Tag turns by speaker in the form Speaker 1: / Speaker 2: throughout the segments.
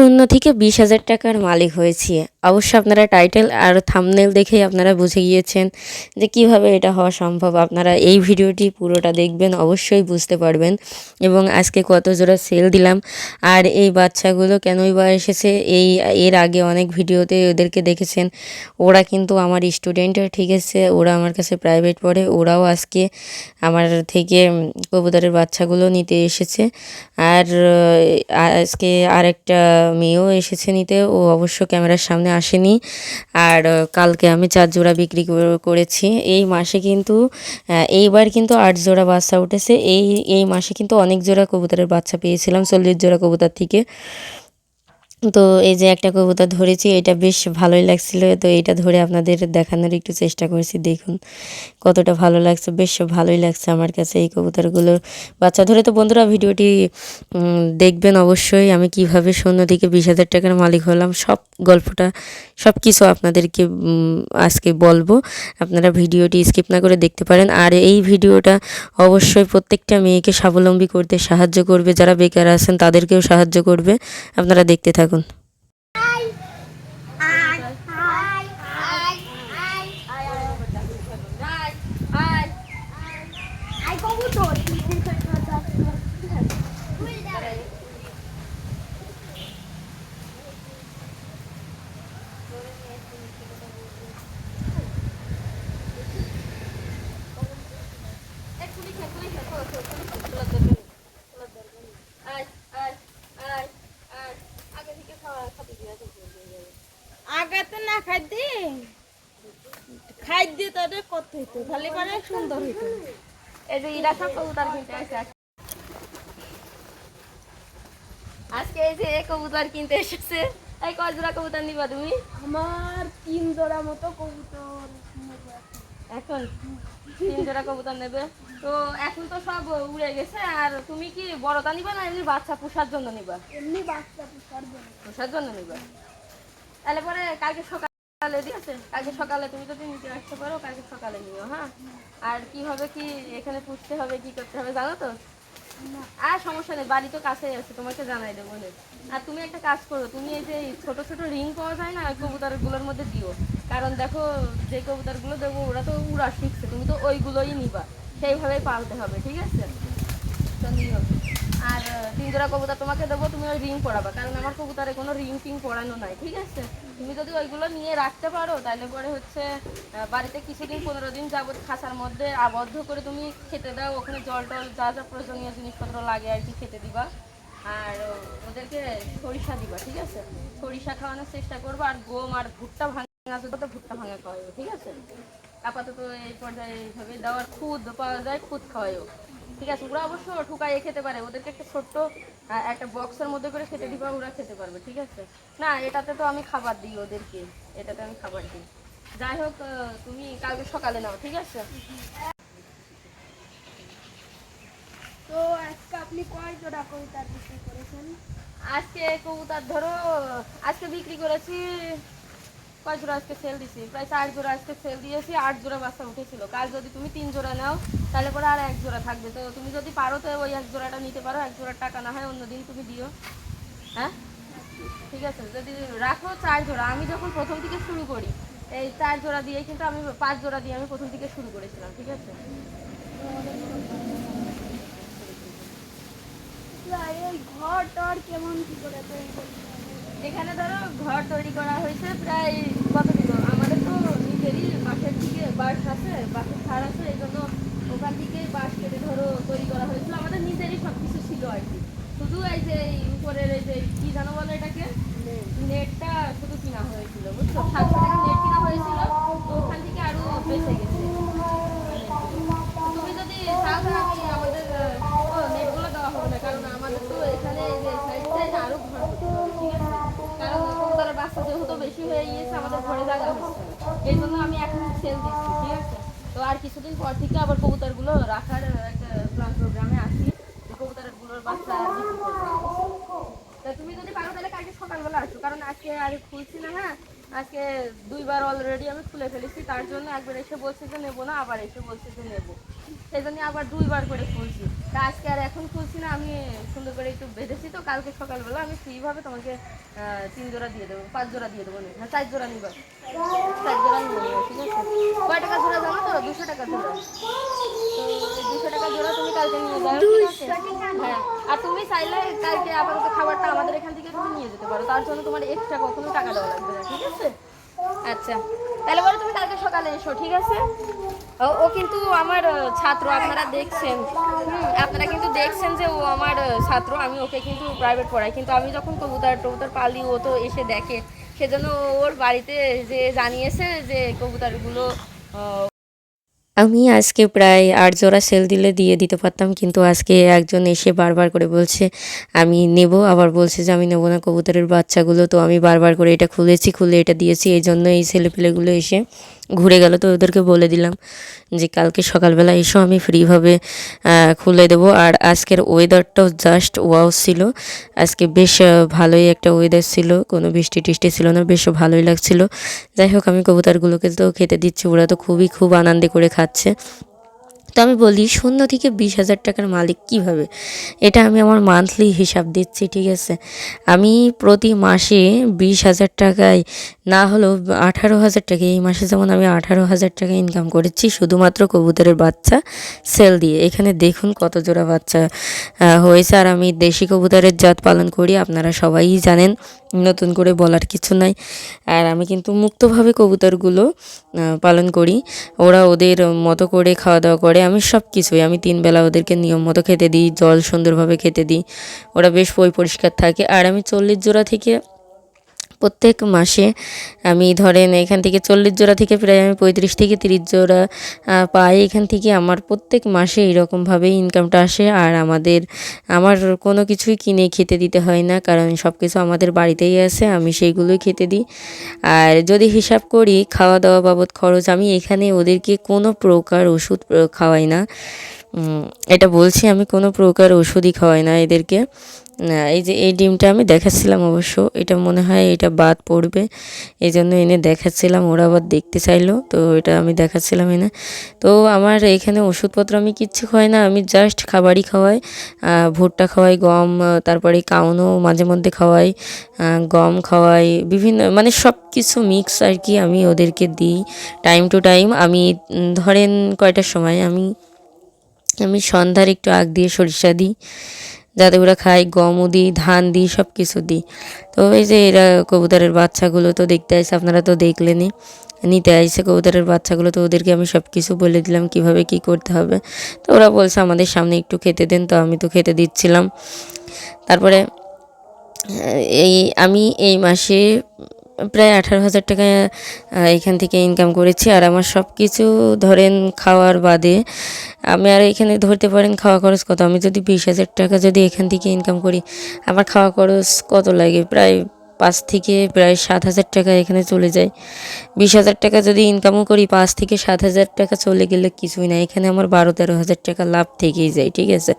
Speaker 1: শূন্য থেকে বিশ হাজার টাকার মালিক হয়েছি। অবশ্য আপনারা টাইটেল আর থামনেল দেখেই আপনারা বুঝে গিয়েছেন যে কীভাবে এটা হওয়া সম্ভব। আপনারা এই ভিডিওটি পুরোটা দেখবেন, অবশ্যই বুঝতে পারবেন। এবং আজকে কত জোড়া সেল দিলাম। আর এই বাচ্চাগুলো কেনই বা এসেছে? এই, এর আগে অনেক ভিডিওতে ওদেরকে দেখেছেন। ওরা কিন্তু আমার স্টুডেন্ট ঠিক আছে, ওরা আমার কাছে প্রাইভেট পড়ে, ওরাও আজকে আমার থেকে কবুতরের বাচ্চাগুলো নিতে এসেছে। আর আজকে আরেকটা মেয়েও এসেছে নিতে। ও অবশ্য ক্যামেরার সামনে আসেনি। আর কালকে আমি চার জোড়া বিক্রি করেছি। এই মাসে কিন্তু এইবার কিন্তু আট জোড়া বাচ্চা উঠেছে। এই এই মাসে কিন্তু অনেক জোড়া কবুতরের বাচ্চা পেয়েছিলাম, চল্লিশ জোড়া কবুতর থেকে। তো এই যে একটা কবুতর ধরেছি, এটা বেশ ভালোই লাগছিল। তো এটা ধরে আপনাদের দেখানোর একটু চেষ্টা করেছি, দেখুন কতটা ভালো লাগছে, বেশ ভালোই লাগছে আমার কাছে এই কবুতরগুলো। বাচ্চা, ধরে তো বন্ধুরা ভিডিওটি দেখবেন অবশ্যই আমি কীভাবে শূন্য থেকে বিশ হাজার টাকার মালিক হলাম, সব গল্পটা, সব কিছু আপনাদেরকে আজকে বলব। আপনারা ভিডিওটি স্কিপ না করে দেখতে পারেন। আর এই ভিডিওটা অবশ্যই প্রত্যেকটা মেয়েকে স্বাবলম্বী করতে সাহায্য করবে, যারা বেকার আছেন তাদেরকেও সাহায্য করবে, আপনারা দেখতে থাকুন। Dragon.
Speaker 2: আগাতে না খাইতে? খাইতে তাদের কত হইতো? সুন্দর হইতো।
Speaker 3: এই যে ইরা সব কবুতর কিনতে আসছে আজকে। এই যে কবুতর কিনতে এসেছে। এই কয় জোড়া কবুতর নিবা তুমি?
Speaker 2: আমার তিন জোড়া মতো কবুতর
Speaker 3: এখন? তিন জোড়া কবুতর নেবে? তো এখন তো সব উড়ে গেছে। আর তুমি কি বড়টা নিবা না এমনি বাচ্চা পোষার জন্য নিবা?
Speaker 2: এমনি বাচ্চা পুষার জন্য।
Speaker 3: পোষার জন্য নিবা? তাহলে পরে কালকে সকালে ঠিক আছে? কালকে সকালে তুমি যদি নিতে আসতে পারো কালকে সকালে নিও হ্যাঁ? আর কি হবে কি এখানে পুষতে হবে কি করতে হবে জানো তো? আর সমস্যা নেই বাড়ি তো কাছেই আছে তোমাকে জানাই দেবো। আর তুমি একটা কাজ করো তুমি এই যে ছোট ছোট রিং পাওয়া যায় না কবুতরগুলোর মধ্যে দিও। কারণ দেখো যে কবুতরগুলো দেবো ওরা তো উড়া শিখছে তুমি তো ওইগুলোই নিবা। সেইভাবেই পালতে হবে ঠিক আছে? আর তিন জোড়া কবুতর তোমাকে দেবো, তুমি ওই রিং পরাবা, কারণ আমার কবুতরে কোনো রিং টিং পরানো নাই, ঠিক আছে? তুমি যদি ওইগুলো নিয়ে রাখতে পারো, তাহলে পরে হচ্ছে বাড়িতে কিছুদিন, পনেরো দিন যাবত খাঁচার মধ্যে আবদ্ধ করে তুমি খেতে দাও, ওখানে জল টল যা যা প্রয়োজনীয় জিনিসপত্র লাগে আর কি খেতে দিবা। আর, ওদেরকে সরিষা দিবা, ঠিক আছে? সরিষা খাওয়ানোর চেষ্টা করব, আর গম আর ভুট্টা ভাঙা তো ভুট্টা ভাঙা খাওয়াইও, ঠিক আছে? আপাতত এই পর্যায়ে এইভাবে দেওয়ার খুদ পাওয়া যায়, খুদ খাওয়াইও। ঠিক আছে ওরা অবশ্য ঠুকাইয়ে খেতে পারে। ওদেরকে একটা ছোট্ট একটা বক্সের মধ্যে করে খেতে দিবা ওরা খেতে পারবে ঠিক আছে? না এটাতে তো আমি খাবার দিই ওদেরকে এটাতে আমি খাবার দিই। যাই হোক তুমি কালকে সকালে নাও ঠিক আছে?
Speaker 2: তো আজকে আপনি কয় জোড়া কবুতর বিক্রি করেছেন?
Speaker 3: আজকে কবুতর ধরো আজকে বিক্রি করেছি কয় জোড়া আজকে সেল দিছি? প্রায় চার জোড়া আজকে সেল দিয়েছি, আট জোড়া বাচ্চা উঠেছিল। কাল যদি তুমি তিন জোড়া নাও, তাহলে পরে আর এক জোড়া থাকবে। তো তুমি যদি পারো, তো ওই এক জোড়াটা নিতে পারো, এক জোড়ার টাকা না হয় অন্যদিন তুমি দিও। হ্যাঁ? ঠিক আছে? যদি রাখো চার জোড়া। আমি যখন প্রথম থেকে শুরু করি, এই চার জোড়া দিয়ে কিন্তু আমি পাঁচ জোড়া দিয়ে আমি প্রথম থেকে শুরু করেছিলাম, ঠিক আছে?
Speaker 2: ঘর টর কেমন কি করে?
Speaker 3: এখানে ধরো ঘর তৈরি করা হয়েছে প্রায় কত দিন আমাদের তো নিজেরই বাসের দিকে বাস আছে বাসের ছাড় আছে, এই জন্য ওখান থেকে বাস কেটে ধরো তৈরি করা হয়েছিল। আমাদের নিজেরই সব কিছু ছিল আর কি। শুধু এই যে এই উপরের এই যে কি জানো বলো এটাকে নেটটা শুধু কিনা হয়েছিল বুঝছ সাতশো টাকা নেট কিনা হয়েছিল তো ওখান থেকে আরও বেঁচে গেছে তুমি যদি চাও তাহলে আমি আমাদের আহ, ও নেটগুলো দেওয়া হবে না কারণ আমাদের তো এখানে এই যে সাইড সাইড আরও ঘর করতে হবে, ঠিক আছে কারণ কবুতরের বাচ্চা যেহেতু বেশি হয়ে গিয়েছে, আমাদের ঘরে জায়গা এই জন্য আমি এখন সেল দিচ্ছি, ঠিক আছে? তো আর কিছুদিন পর থেকে আবার কবুতরগুলো রাখার একটা প্ল্যান প্রোগ্রামে আসি যে কবুতরগুলোর বাচ্চা তা তুমি যদি পারো তাহলে কালকে সকালবেলা আসো, কারণ আজকে আর খুলছি না হ্যাঁ? আজকে দুইবার অলরেডি আমি খুলে ফেলেছি তার জন্য একবার এসে বলছে যে নেব না আবার এসে বলছে যে নেব। সেই জন্য আবার দুইবার করে খুলছি। তা আজকে আর এখন খুলছি না আমি সুন্দর করে একটু বেঁধেছি তো কালকে সকালবেলা আমি ফ্রিভাবে তোমাকে তিন জোড়া দিয়ে দেবো পাঁচ জোড়া দিয়ে দেবো না চার জোড়া নিবা। চার জোড়া নিবা, ঠিক আছে কয় টাকা জোড়া জানো তো দুশো টাকা জোড়া তো দুশো টাকা জোড়া তুমি কালকে নিয়ে যাও ঠিক আছে হ্যাঁ আর তুমি চাইলে কালকে আপাতত খাবারটা আমাদের এখান থেকে তুমি নিয়ে যেতে পারো। তার জন্য তোমার এক্সট্রা কখনো টাকা দেওয়া লাগবে না, ঠিক আছে? আচ্ছা তাহলে বলো তুমি কালকে সকালে এসো, ঠিক আছে? ও কিন্তু আমার ছাত্র, আপনারা দেখছেন। আপনারা কিন্তু দেখছেন যে ও আমার ছাত্র, আমি ওকে কিন্তু প্রাইভেট পড়াই। কিন্তু আমি যখন কবুতর, টবুতর পালি, ও তো এসে দেখে। সেজন্য ওর বাড়িতে যে জানিয়েছে যে কবুতরগুলো
Speaker 1: আমি আজকে প্রায় আট জোড়া সেল দিলে দিয়ে দিতে পারতাম, কিন্তু আজকে একজন এসে বারবার করে বলছে, আমি নেব। আবার বলছে যে, আমি নেব না কবুতরের বাচ্চাগুলো। তো আমি বারবার করে এটা খুলেছি, খুলে এটা দিয়েছি। এই জন্য এই ছেলেপেলেগুলো এসে ঘুরে গেল তো ওদেরকে বলে দিলাম যে কালকে সকালবেলা এসো, আমি ফ্রিভাবে খুলে দেব। আর আজকের ওয়েদারটাও জাস্ট ওয়াও ছিল। আজকে বেশ ভালোই একটা ওয়েদার ছিল। কোনো বৃষ্টি টিষ্টি ছিল না, বেশ ভালোই লাগছিল। যাই হোক, আমি কবুতরগুলোকে তো খেতে দিচ্ছি, ওরা তো খুবই খুব আনন্দে করে খাচ্ছে। তো আমি বলি, শূন্য থেকে বিশ হাজার টাকার মালিক কীভাবে? এটা আমি আমার মান্থলি হিসাব দিচ্ছি, ঠিক আছে? আমি প্রতি মাসে বিশ হাজার টাকায়, না হলেও আঠারো হাজার টাকা, এই মাসে যেমন আমি আঠারো হাজার টাকা ইনকাম করেছি, শুধুমাত্র কবুতরের বাচ্চা সেল দিয়ে। এখানে দেখুন কত জোড়া বাচ্চা হয়েছে। আর আমি দেশি কবুতরের জাত পালন করি, আপনারা সবাই জানেন। নতুন করে বলার কিছু নাই। আর আমি কিন্তু মুক্তভাবে কবুতরগুলো পালন করি। ওরা ওদের মতো করে খাওয়া দাওয়া করে। আমি সব কিছুই আমি তিন বেলা ওদেরকে নিয়ম মতো খেতে দিই, জল সুন্দরভাবে খেতে দিই। ওরা বেশ পরিষ্কার থাকে। আর আমি চল্লিশ জোড়া থেকে প্রত্যেক মাসে আমি ধরেন এখান থেকে চল্লিশ জোড়া থেকে প্রায় আমি পঁয়ত্রিশ থেকে তিরিশ জোড়া পাই। এখান থেকে আমার প্রত্যেক মাসে এরকমভাবেই ইনকামটা আসে। আর আমাদের, আমার কোনো কিছুই কিনে খেতে দিতে হয় না, কারণ সব কিছু আমাদের বাড়িতেই আছে, আমি সেইগুলোই খেতে দিই। আর যদি হিসাব করি খাওয়া দাওয়া বাবদ খরচ, আমি এখানে ওদেরকে কোনো প্রকার ওষুধ খাওয়াই না। এটা বলছি, আমি কোনো প্রকার ওষুধই খাওয়াই না এদেরকে। এই যে এই ডিমটা আমি দেখাচ্ছিলাম অবশ্য, এটা মনে হয় এটা বাদ পড়বে। এই জন্য এনে দেখাচ্ছিলাম, ওরা আবার দেখতে চাইলো, তো এটা আমি দেখাচ্ছিলাম এনে। তো আমার এখানে ওষুধপত্র আমি কিচ্ছু খাওয়াই না, আমি জাস্ট খাবারই খাওয়াই। ভুট্টা খাওয়াই, গম, তারপরে কাউনও মাঝে মধ্যে খাওয়াই গম খাওয়াই, বিভিন্ন মানে সব কিছু মিক্স আর কি আমি ওদেরকে দিই। টাইম টু টাইম আমি ধরেন কয়টার সময় আমি আমি সন্ধ্যার একটু আগ দিয়ে সরিষা দিই। যাতে ওরা খায়, গমও দিই, ধান দিই সব কিছু দিই। তো এই যে এরা কবুতরের বাচ্চাগুলো তো দেখতে আসছে আপনারা তো দেখলেনি নিতে আসছে কবুতরের বাচ্চাগুলো, তো ওদেরকে আমি সব কিছু বলে দিলাম কীভাবে কি করতে হবে। তো ওরা বলছে, আমাদের সামনে একটু খেতে দেন। তো আমি তো খেতে দিচ্ছিলাম। তারপরে, এই আমি এই মাসে প্রায় আঠারো হাজার টাকা এখান থেকে ইনকাম করেছি। আর আমার সব কিছু ধরেন খাওয়ার বাদে আমি আর এখানে ধরতে পারেন খাওয়া খরচ কত? আমি যদি বিশ হাজার টাকা যদি এখান থেকে ইনকাম করি, আমার খাওয়া খরচ কত লাগে? প্রায় পাঁচ থেকে প্রায় সাত হাজার টাকা এখানে চলে যায়। বিশ হাজার টাকা যদি ইনকামও করি, পাঁচ থেকে সাত হাজার টাকা চলে গেলে কিছুই না। এখানে আমার বারো তেরো হাজার টাকা লাভ থেকেই যায়, ঠিক আছে?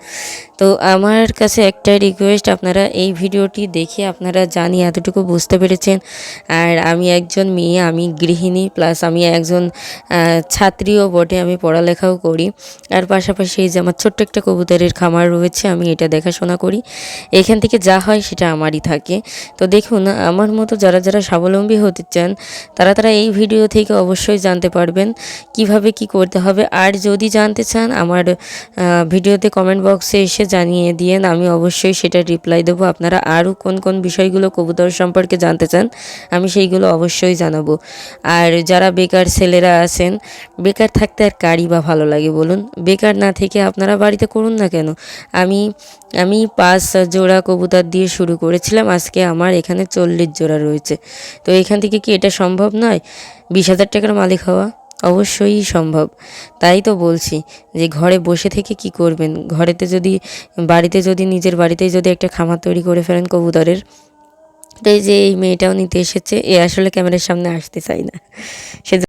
Speaker 1: তো আমার কাছে একটাই রিকোয়েস্ট আপনারা এই ভিডিওটি দেখে আপনারা জানি এতটুকু বুঝতে পেরেছেন। আর আমি একজন মেয়ে, আমি গৃহিণী প্লাস আমি একজন ছাত্রীও বটে, আমি পড়ালেখাও করি। আর পাশাপাশি এই যে আমার ছোট্ট একটা কবুতরের খামার রয়েছে, আমি এটা দেখাশোনা করি। এখান থেকে যা হয় সেটা আমারই থাকে। তো দেখুন আমার মতো যারা যারা স্বাবলম্বী হতে চান, তারা তারা এই ভিডিও থেকে অবশ্যই জানতে পারবেন কীভাবে কি করতে হবে। আর যদি জানতে চান, আমার ভিডিওতে কমেন্ট বক্সে এসে জানিয়ে দিয়েন, আমি অবশ্যই সেটা রিপ্লাই দেবো। আপনারা আরও কোন কোন বিষয়গুলো কবুতর সম্পর্কে জানতে চান, আমি সেইগুলো অবশ্যই জানাব। আর যারা বেকার ছেলেরা আছেন, বেকার থাকতে আর কারই বা ভালো লাগে বলুন। বেকার না থেকে আপনারা বাড়িতে করুন না কেন? আমি আমি পাঁচ জোড়া কবুতর দিয়ে শুরু করেছিলাম, আজকে আমার এখানে চল্লিশ জোড়া রয়েছে। তো এখান থেকে কি এটা সম্ভব নয়? বিশ হাজার টাকার মালিক হওয়া অবশ্যই সম্ভব। তাই তো বলছি যে ঘরে বসে থেকে কি করবেন? ঘরেতে যদি, বাড়িতে যদি, নিজের বাড়িতেই যদি একটা খামার তৈরি করে ফেলেন কবুতরের, তো এই যে এই মেয়েটাও নিতে এসেছে, এ আসলে ক্যামেরার সামনে আসতে চাই না। সে